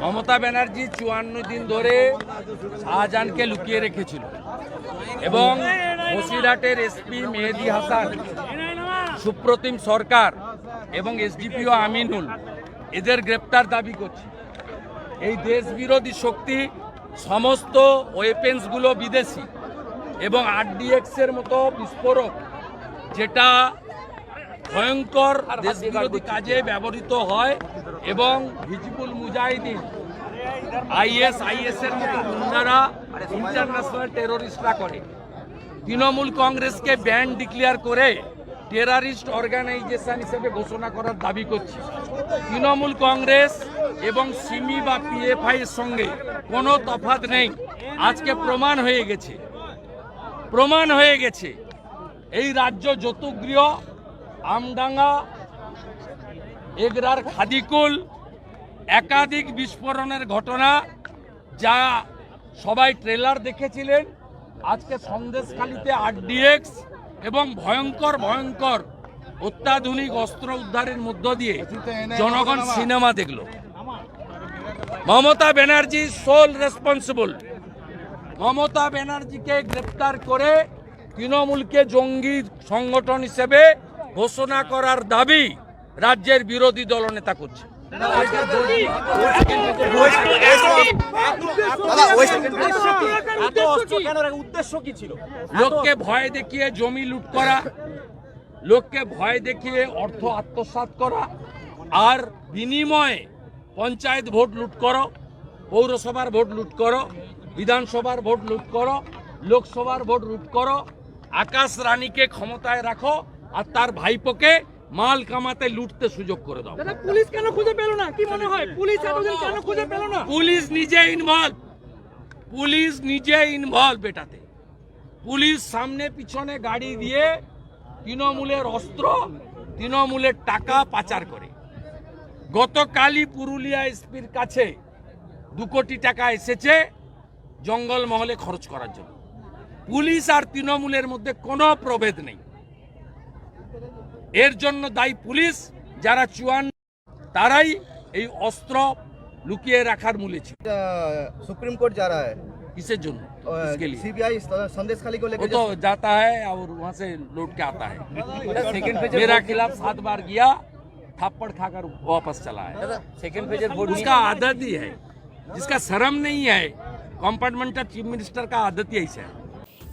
মমতা ব্যানার্জি চুয়ান্ন দিন ধরে শাহজাহানকে লুকিয়ে রেখেছিল। এবং বসিরহাটের এসপি মেহেদি হাসান, সুপ্রতিম সরকার এবং এসডিপিও আমিনুল এদের গ্রেপ্তার দাবি করছে। এই দেশ বিরোধী শক্তি সমস্ত ওয়েপেন্সগুলো বিদেশি এবং আরডিএক্স এর মতো বিস্ফোরক যেটা ভয়ঙ্কর দেশ বিরোধী কাজে ব্যবহৃত হয় এবং হিজবুল মুজাহিদিন, আইএস আইএস এর মতো গুন্ডারা ইন্টারন্যাশনাল টেরোরিস্টরা করে। তৃণমূল কংগ্রেসকে ব্যান ডিক্লেয়ার করে টেরারিস্ট অর্গানাইজেশন হিসেবে ঘোষণা করার দাবি করছি। তৃণমূল কংগ্রেস এবং সিমি বা পিএফআই এর সঙ্গে কোনো তফাৎ নেই। আজকে প্রমাণ হয়ে গেছে। প্রমাণ হয়ে গেছে। এই রাজ্য যতুগৃহ আমডাঙ্গা, এগরার খাদিকুল, একাধিক বিস্ফোরণের ঘটনা যা সবাই ট্রেলার দেখেছিলেন। আজকে সন্দেশখালিতে আরডিএক্স এবং ভয়ঙ্কর ভয়ঙ্কর অত্যাধুনিক অস্ত্র উদ্ধারের মধ্য দিয়ে জনগণ সিনেমা দেখল। Mamata Banerjee sole responsible. Mamata ব্যানার্জিকে গ্রেপ্তার করে তৃণমূলকে জঙ্গি সংগঠন হিসেবে ঘোষণা করার দাবি রাজ্যের বিরোধী দলনেতা করছে। লোককে ভয় দেখিয়ে জমি লুট করা, লোককে ভয় দেখিয়ে অর্থ আত্মসাৎ করা, আর বিনিময়ে পঞ্চায়েত ভোট লুট করো, পৌরসভার ভোট লুট করো, বিধানসভার ভোট লুট করো, লোকসভার ভোট লুট করো, আকাশ রানীকে ক্ষমতায় রাখো আর তার ভাইপোকে মাল কামাতে লুটতে সুযোগ করে দাও। দাদা পুলিশ কেন খুঁজে পেল না? কি মনে হয়? পুলিশ এতদিন কেন খুঁজে পেল না? পুলিশ নিজে ইনভলভ পুলিশ নিজে ইনভলভ এটাতে। পুলিশ সামনে পিছনে গাড়ি দিয়ে তৃণমূলের অস্ত্র তৃণমূলের টাকা পাচার করে। গতকালই পুরুলিয়া এসপির কাছে দু কোটি টাকা এসেছে জঙ্গলমহলে খরচ করার জন্য। পুলিশ আর তৃণমূলের মধ্যে কোনো প্রভেদ নেই। एर दायी पुलिस जरा যারা तर अस्त्र लुकिए रखार লুকিয়ে सुप्रीम कोर्ट जा रहा है किसे जुन सीबीआई संदेश खाली को लेकर तो जाता है और वहाँ से लौट के आता है मेरा खिलाफ सात बार गया थप्पड़ खाकर वापस चला है सेकंड पेजर बोर्ड उसका आदत ही है जिसका शर्म नहीं है कंपार्टमेंटल चीफ मिनिस्टर का आदत ही ऐसा है